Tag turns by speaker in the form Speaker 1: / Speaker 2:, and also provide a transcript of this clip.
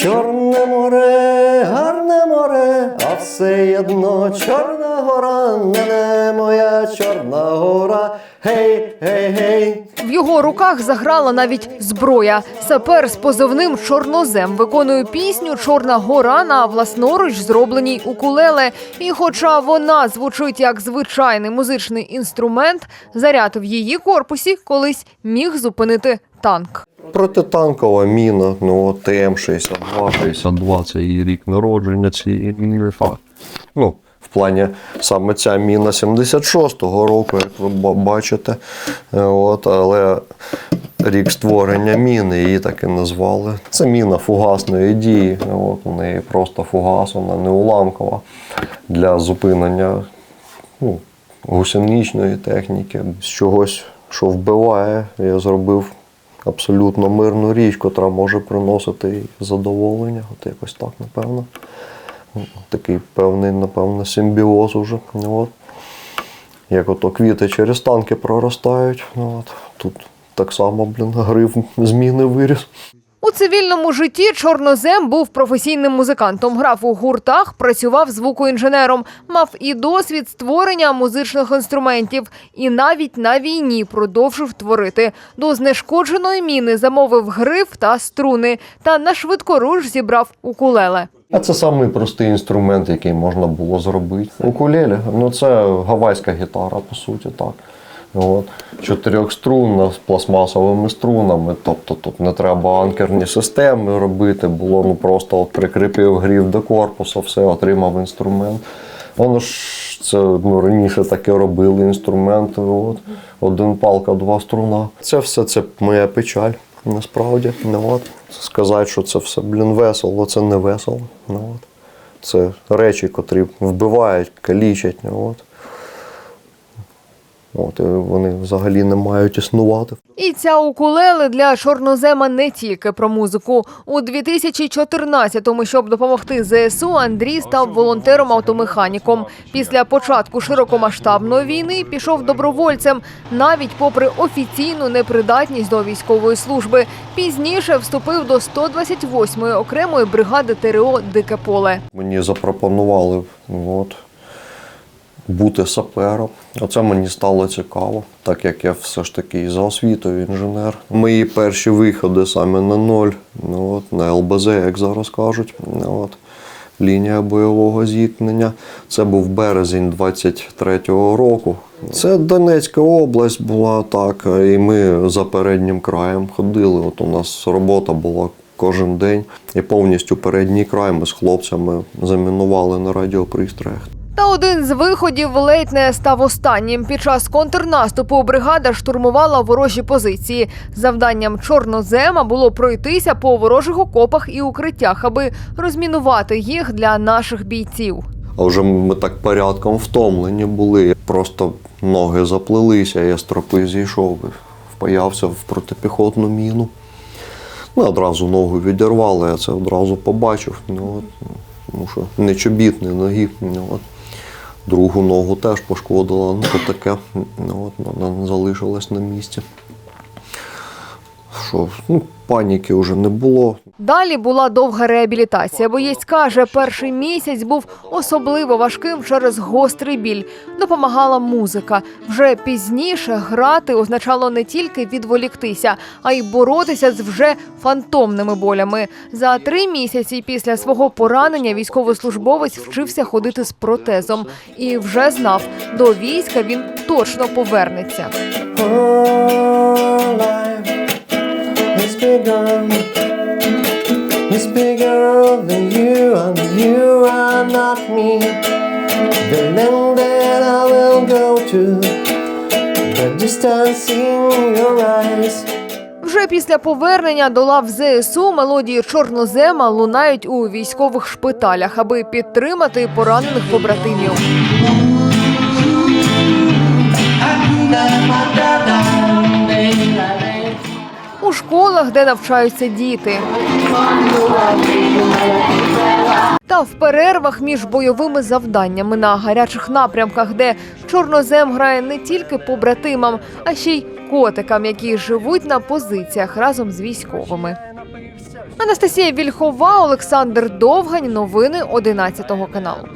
Speaker 1: Чорне море, гарне море, а все одно Чорна гора, не, моя Чорна гора. Гей, гей, гей.
Speaker 2: В його руках заграла навіть зброя. Сапер з позивним Чорнозем виконує пісню Чорна гора на власноруч зробленій укулеле. І хоча вона звучить як звичайний музичний інструмент, заряд в її корпусі колись міг зупинити танк.
Speaker 1: Протитанкова міна, ну от ТМ-62.
Speaker 3: 52 це і рік народження цієї міни.
Speaker 1: Ну, плані саме ця міна 76-го року, як ви бачите. Е, От, але рік створення міни її так і назвали. Це міна фугасної дії. От, у неї просто фугас, вона не уламкова для зупинення ну, гусеничної техніки. З чогось, що вбиває, я зробив абсолютно мирну річ, котра може приносити задоволення. От якось так, напевно. Такий певний, напевно, симбіоз уже. Ну, От. Як ото квіти через танки проростають. Ну, От. Тут так само, блін, грив зміни виріс.
Speaker 2: У цивільному житті Чорнозем був професійним музикантом. Грав у гуртах, працював звукоінженером, мав і досвід створення музичних інструментів, і навіть на війні продовжив творити. До знешкодженої міни замовив гриф та струни, та на швидкоруч зібрав укулеле.
Speaker 1: А це самий простий інструмент, який можна було зробити. Укулеле, ну це гавайська гітара, по суті, так. От. Чотирьохструнна з пластмасовими струнами. Тобто тут не треба анкерні системи робити, було ну просто от прикріпив грів до корпусу, все, отримав інструмент. Воно ж це ну, раніше таке робили інструменти. От. Один палка, два струна. Це все це моя печаль. Насправді, ну, от. сказати, що це все, блін, весело, це не весело. Ну, от. Це речі, котрі вбивають, калічать. Ну, от. От, і вони взагалі не мають існувати.
Speaker 2: І ця укулеле для чорнозема не тільки про музику. У 2014-му, щоб допомогти ЗСУ, Андрій став волонтером-автомеханіком. Після початку широкомасштабної війни пішов добровольцем, навіть попри офіційну непридатність до військової служби. Пізніше вступив до 128-ї окремої бригади ТРО Дике поле.
Speaker 1: Мені запропонували от, бути сапером. Оце мені стало цікаво, так як я все ж таки за освітою інженер. Мої перші виходи саме на ноль, ну, от, на ЛБЗ, як зараз кажуть. Ну, От, лінія бойового зіткнення. Це був березень 23-го року. Це Донецька область була так, і ми за переднім краєм ходили. От у нас робота була кожен день. І повністю передній край ми з хлопцями замінували на радіопристроях.
Speaker 2: Та один з виходів ледь не став останнім. Під час контрнаступу бригада штурмувала ворожі позиції. Завданням чорнозема було пройтися по ворожих окопах і укриттях, аби розмінувати їх для наших бійців.
Speaker 1: А вже ми так порядком втомлені були. Просто ноги заплелися, я з тропи зійшов, впаявся в протипіхотну міну. Ну, одразу ногу відірвали, я це одразу побачив. Ну, от, тому що не чобіт, не ноги. Ну, от. Другу ногу теж пошкодила, ну таке. Ну, от, вона залишилась на місці. Що, ну, паніки вже не було.
Speaker 2: Далі була довга реабілітація. Боєць каже, перший місяць був особливо важким через гострий біль. Допомагала музика. Вже пізніше грати означало не тільки відволіктися, а й боротися з вже фантомними болями. За три місяці після свого поранення військовослужбовець вчився ходити з протезом і вже знав, до війська він точно повернеться.
Speaker 1: Bigger, is bigger than you, and you are not me. The land that I will go to, the distance in your eyes.
Speaker 2: Вже після повернення до лав ЗСУ мелодії чорнозема лунають у військових шпиталях, аби підтримати поранених побратимів. У школах, де навчаються діти. Та в перервах між бойовими завданнями на гарячих напрямках, де чорнозем грає не тільки побратимам, а ще й котикам, які живуть на позиціях разом з військовими. Анастасія Вільхова, Олександр Довгань. Новини 11 каналу.